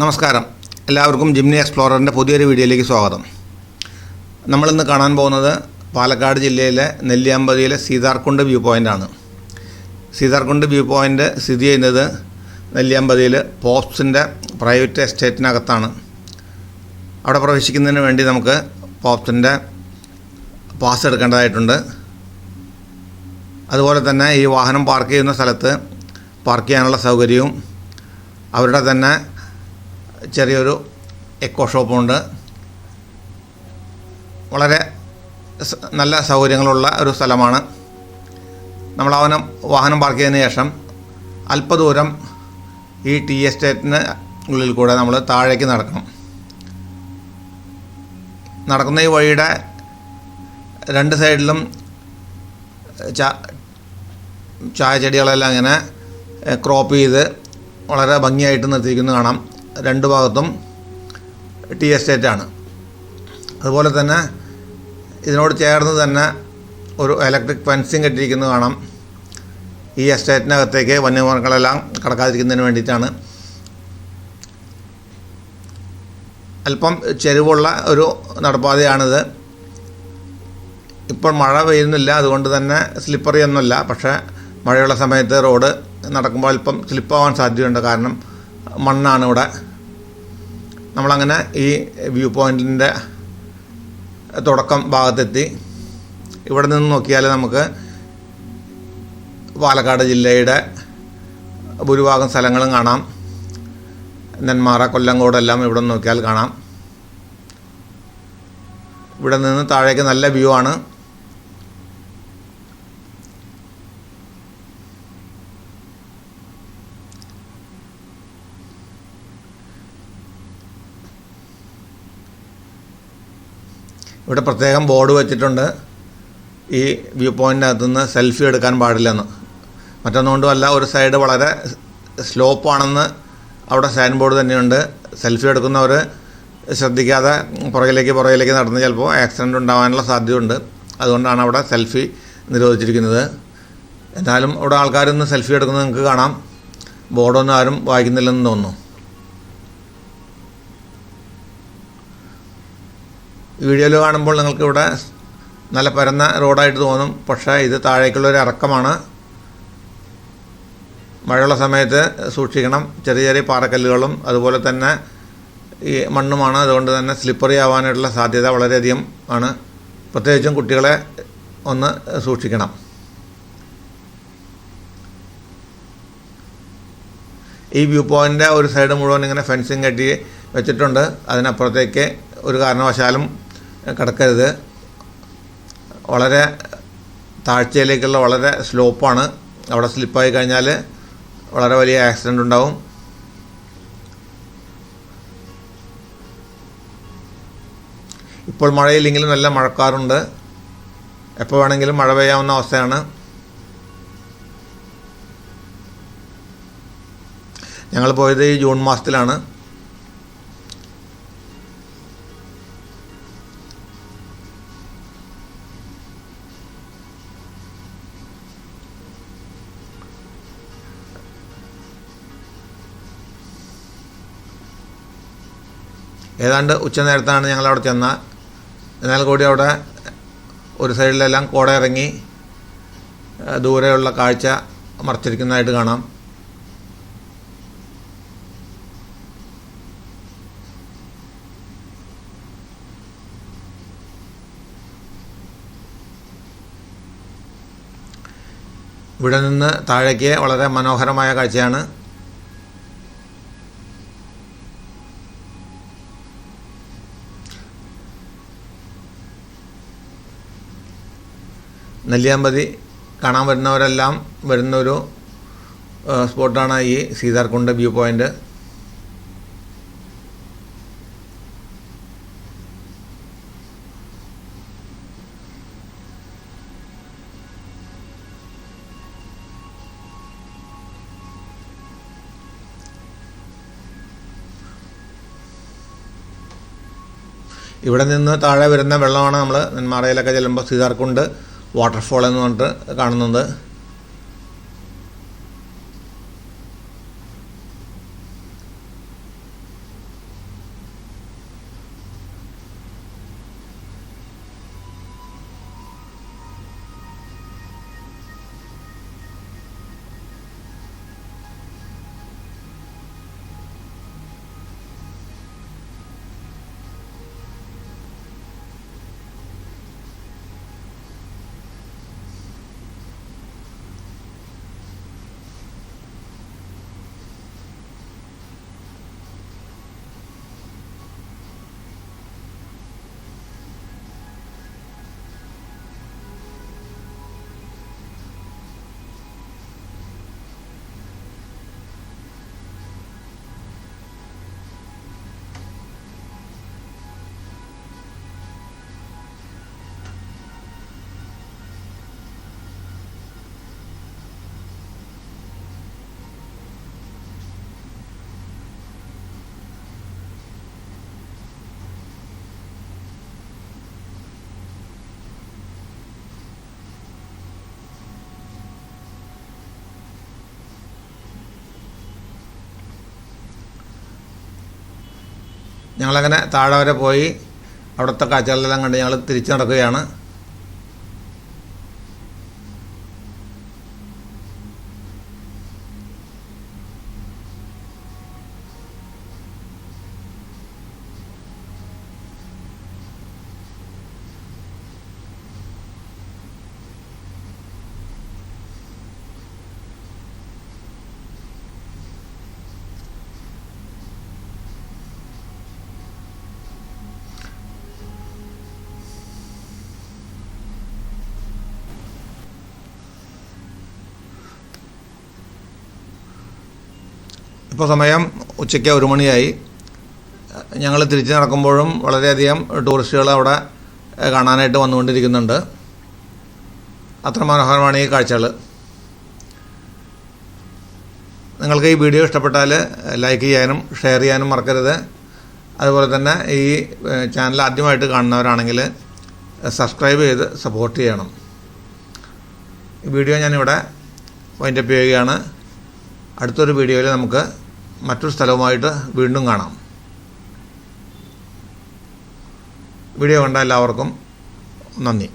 നമസ്കാരം. എല്ലാവർക്കും ജിംനി എക്സ്പ്ലോററിന്റെ പുതിയൊരു വീഡിയോയിലേക്ക് സ്വാഗതം. നമ്മളിന്ന് കാണാൻ പോകുന്നത് പാലക്കാട് ജില്ലയിലെ നെല്ലിയാമ്പതിയിലെ സീതാർകുണ്ട് വ്യൂ പോയിന്റാണ് സീതാർകുണ്ട് വ്യൂ പോയിന്റ് സ്ഥിതി ചെയ്യുന്നത് നെല്ലിയാമ്പതിയിൽ പോപ്സിന്റെ പ്രൈവറ്റ് എസ്റ്റേറ്റിനകത്താണ് അവിടെ പ്രവേശിക്കുന്നതിന് വേണ്ടി നമുക്ക് പോപ്സിന്റെ പാസ് എടുക്കേണ്ടതായിട്ടുണ്ട്. അതുപോലെ തന്നെ ഈ വാഹനം പാർക്ക് ചെയ്യുന്ന സ്ഥലത്ത് പാർക്ക് ചെയ്യാനുള്ള സൗകര്യവും അവരുടെ തന്നെ ചെറിയൊരു എക്കോ ഷോപ്പുണ്ട്. വളരെ നല്ല സൗകര്യങ്ങളുള്ള ഒരു സ്ഥലമാണ്. നമ്മൾ അവനം വാഹനം പാർക്ക് ചെയ്തതിന് ശേഷം അല്പദൂരം ഈ ടീ എസ്റ്റേറ്റിന് ഉള്ളിൽ കൂടെ നമ്മൾ താഴേക്ക് നടക്കണം. നടക്കുന്ന ഈ വഴിയുടെ രണ്ട് സൈഡിലും ചായ ചെടികളെല്ലാം ഇങ്ങനെ ക്രോപ്പ് ചെയ്ത് വളരെ ഭംഗിയായിട്ട് നിർത്തിയിരിക്കുന്നത് കാണാം. രണ്ട് ഭാഗത്തും ടീ എസ്റ്റേറ്റാണ് അതുപോലെ തന്നെ ഇതിനോട് ചേർന്ന് തന്നെ ഒരു ഇലക്ട്രിക് ഫെൻസിങ് കെട്ടിയിരിക്കുന്നത് കാണാം. ഈ എസ്റ്റേറ്റിനകത്തേക്ക് വന്യമൃഗങ്ങളെല്ലാം കടക്കാതിരിക്കുന്നതിന് വേണ്ടിയിട്ടാണ്. അല്പം ചെരുവുള്ള ഒരു നടപ്പാതയാണിത്. ഇപ്പോൾ മഴ പെയ്യുന്നില്ല അതുകൊണ്ട് തന്നെ സ്ലിപ്പറി ഒന്നുമില്ല. പക്ഷേ മഴയുള്ള സമയത്ത് റോഡ് നടക്കുമ്പോൾ അല്പം സ്ലിപ്പാവാൻ സാധ്യതയുണ്ട്. കാരണം മണ്ണാണ് ഇവിടെ. നമ്മളങ്ങനെ ഈ വ്യൂ പോയിന്റിന്റെ തുടക്കം ഭാഗത്തെത്തി. ഇവിടെ നിന്ന് നോക്കിയാൽ നമുക്ക് പാലക്കാട് ജില്ലയുടെ ഭൂരിഭാഗം സ്ഥലങ്ങളും കാണാം. നെന്മാറ കൊല്ലങ്കോടെല്ലാം ഇവിടെ നിന്ന് നോക്കിയാൽ കാണാം. ഇവിടെ നിന്ന് താഴേക്ക് നല്ല വ്യൂ ആണ്. ഇവിടെ പ്രത്യേകം ബോർഡ് വെച്ചിട്ടുണ്ട്. ഈ വ്യൂ പോയിന്റിനകത്തുനിന്ന് സെൽഫി എടുക്കാൻ പാടില്ലെന്ന്. മറ്റൊന്നുകൊണ്ടുമല്ല ഒരു സൈഡ് വളരെ സ്ലോപ്പാണെന്ന് അവിടെ സൈൻ ബോർഡ് തന്നെയുണ്ട്. സെൽഫി എടുക്കുന്നവർ ശ്രദ്ധിക്കാതെ പുറകിലേക്ക് പുറകിലേക്ക് നടന്ന് ചിലപ്പോൾ ആക്സിഡന്റ് ഉണ്ടാകാനുള്ള സാധ്യതയുണ്ട്. അതുകൊണ്ടാണ് അവിടെ സെൽഫി നിരോധിച്ചിരിക്കുന്നത്. എന്നാലും അവിടെ ആൾക്കാരൊന്ന് സെൽഫി എടുക്കുന്നത് നിങ്ങൾക്ക് കാണാം. ബോർഡൊന്നും ആരും വായിക്കുന്നില്ലെന്ന് തോന്നുന്നു. വീഡിയോയിൽ കാണുമ്പോൾ നിങ്ങൾക്ക് ഇവിടെ നല്ല പരന്ന റോഡായിട്ട് തോന്നും. പക്ഷേ ഇത് താഴേക്കുള്ള ഒരു ഇറക്കമാണ്. മഴയുള്ള സമയത്ത് സൂക്ഷിക്കണം. ചെറിയ ചെറിയ പാറക്കല്ലുകളും അതുപോലെ തന്നെ ഈ മണ്ണുമാണ്. അതുകൊണ്ട് തന്നെ സ്ലിപ്പറി ആവാനായിട്ടുള്ള സാധ്യത വളരെയധികം ആണ്. പ്രത്യേകിച്ചും കുട്ടികളെ ഒന്ന് സൂക്ഷിക്കണം. ഈ വ്യൂ പോയിന്റിന്റെ ഒരു സൈഡ് മുഴുവൻ ഇങ്ങനെ ഫെൻസിങ് കെട്ടി വെച്ചിട്ടുണ്ട്. അതിനപ്പുറത്തേക്ക് ഒരു കാരണവശാലും കിടക്കരുത്. വളരെ താഴ്ചയിലേക്കുള്ള വളരെ സ്ലോപ്പാണ്. അവിടെ സ്ലിപ്പായി കഴിഞ്ഞാൽ വളരെ വലിയ ആക്സിഡന്റ് ഉണ്ടാവും. ഇപ്പോൾ മഴയില്ലെങ്കിലും നല്ല മഴക്കാറുണ്ട്. എപ്പോൾ വേണമെങ്കിലും മഴ പെയ്യാവുന്ന അവസ്ഥയാണ്. ഞങ്ങൾ പോയത് ഈ ജൂൺ മാസത്തിലാണ്. ഏതാണ്ട് ഉച്ച നേരത്താണ് ഞങ്ങൾ അവിടെ ചെന്ന. എന്നാൽ കൂടി അവിടെ ഒരു സൈഡിലെല്ലാം കോട ഇറങ്ങി ദൂരെയുള്ള കാഴ്ച മറച്ചിരിക്കുന്നതായിട്ട് കാണാം. ഇവിടെ നിന്ന് താഴേക്ക് വളരെ മനോഹരമായ കാഴ്ചയാണ്. നെല്ലിയാമ്പതി കാണാൻ വരുന്നവരെല്ലാം വരുന്നൊരു സ്പോട്ടാണ് ഈ സീതാർകുണ്ട് വ്യൂ പോയിന്റ് ഇവിടെ നിന്ന് താഴെ വരുന്ന വെള്ളമാണ് നമ്മൾ നെന്മാറയിലൊക്കെ ചെല്ലുമ്പോൾ സീതാർകുണ്ട് വാട്ടർഫോൾ എന്ന് പറഞ്ഞിട്ട് കാണുന്നത്. ഞങ്ങളങ്ങനെ താഴെ വരെ പോയി അവിടുത്തെ കാഴ്ചകളെല്ലാം കണ്ട് ഞങ്ങൾ തിരിച്ചു നടക്കുകയാണ്. ഇപ്പോൾ സമയം ഉച്ചയ്ക്ക് ഒരു മണിയായി. ഞങ്ങൾ തിരിച്ച് നടക്കുമ്പോഴും വളരെയധികം ടൂറിസ്റ്റുകൾ അവിടെ കാണാനായിട്ട് വന്നുകൊണ്ടിരിക്കുന്നുണ്ട്. അത്ര മനോഹരമാണ് ഈ കാഴ്ചകൾ നിങ്ങൾക്ക് ഈ വീഡിയോ ഇഷ്ടപ്പെട്ടാൽ ലൈക്ക് ചെയ്യാനും ഷെയർ ചെയ്യാനും മറക്കരുത്. അതുപോലെ തന്നെ ഈ ചാനൽ ആദ്യമായിട്ട് കാണുന്നവരാണെങ്കിൽ സബ്സ്ക്രൈബ് ചെയ്ത് സപ്പോർട്ട് ചെയ്യണം. വീഡിയോ ഞാനിവിടെ വൈൻഡപ്പ് ചെയ്യുകയാണ്. അടുത്തൊരു വീഡിയോയിൽ നമുക്ക് മറ്റൊരു സ്ഥലവുമായിട്ട് വീണ്ടും കാണാം. വീഡിയോ കണ്ട എല്ലാവർക്കും നന്ദി.